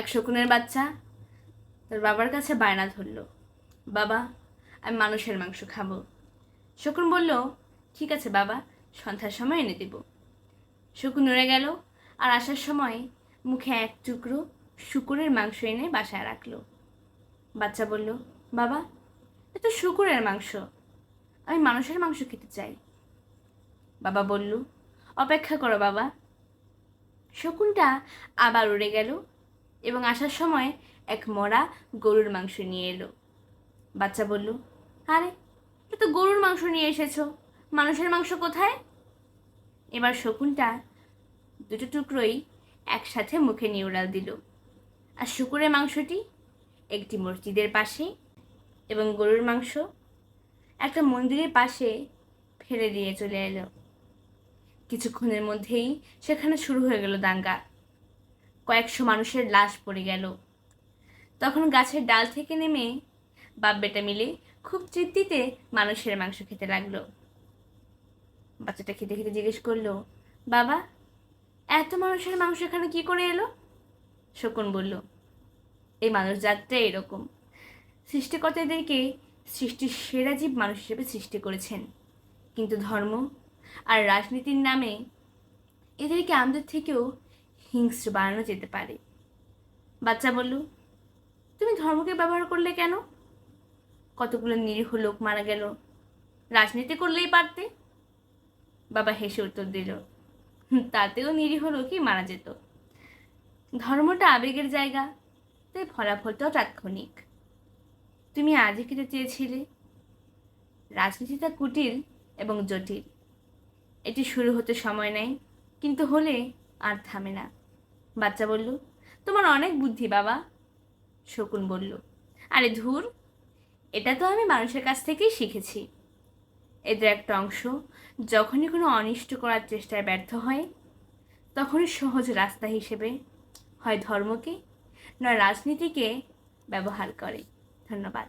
এক শকুনের বাচ্চা। তার বাবার কাছে বায়না ধরলো। বাবা, আমি মানুষের মাংস খাব। শকুন বলল, ঠিক আছে বাবা, সন্ধ্যার সময় এনে দেব। শকুন উড়ে গেল আর আসার সময় মুখে এক টুকরো শুকুরের মাংস এনে বাসায় রাখল। বাচ্চা বলল, বাবা, এ তো শুকুরের মাংস। আমি মানুষের মাংস খেতে চাই। বাবা বলল, অপেক্ষা করো বাবা। শকুনটা আবার উড়ে গেল এবং আসার সময় এক মরা গরুর মাংস নিয়ে এলো। বাচ্চা বলল, আরে এটা তো গরুর মাংস নিয়ে এসেছ। মানুষের মাংস কোথায়? এবার শকুনটা দুটো টুকরোই একসাথে মুখে নিয়ে উড়াল দিল। আর শুকুরের মাংসটি একটি মসজিদের পাশে এবং গরুর মাংস একটা মন্দিরের পাশে ফেলে দিয়ে চলে এলো। কিছুক্ষণের মধ্যেই সেখানে শুরু হয়ে গেল দাঙ্গা। কয়েকশো মানুষের লাশ পড়ে গেল। তখন গাছের ডাল থেকে নেমে বাপ বেটা মিলে খুব তৃপ্তিতে মানুষের মাংস খেতে লাগল। বাচ্চাটা খেতে খেতে জিজ্ঞেস করল, বাবা, এত মানুষের মাংস এখানে কি করে এলো? শকুন বলল, এই মানুষ জাতটা এরকম। সৃষ্টিকর্তাদেরকে সৃষ্টির সেরা জীব মানুষ হিসেবে সৃষ্টি করেছেন। কিন্তু ধর্ম আর রাজনীতির নামে এদেরকে আমাদের থেকেও হিংস্র বানানো যেতে পারে। বাচ্চা বলল, তুমি ধর্মকে ব্যবহার করলে কেন? কতগুলো নিরীহ লোক মারা গেল। রাজনীতি করলেই পারতে। বাবা হেসে উত্তর দিল তাতেও নিরীহ লোকই মারা যেত। ধর্মটা আবেগের জায়গা, তাই ফলাফলটাও তাৎক্ষণিক। তুমি আজই খেতে চেয়েছিলে? রাজনীতিটা কুটিল এবং জটিল। এটি শুরু হতে সময় নেয়, কিন্তু হলে আর থামে না। বাচ্চা বলল, তোমার অনেক বুদ্ধি বাবা। শকুন বলল, আরে ধুর, এটা তো আমি মানুষের কাছ থেকেই শিখেছি। এদের একটা অংশ যখনই কোনো অনিষ্ট করার চেষ্টায় ব্যর্থ হয়, তখনই সহজ রাস্তা হিসেবে হয় ধর্মকে, নয় রাজনীতিকে ব্যবহার করে। ধন্যবাদ।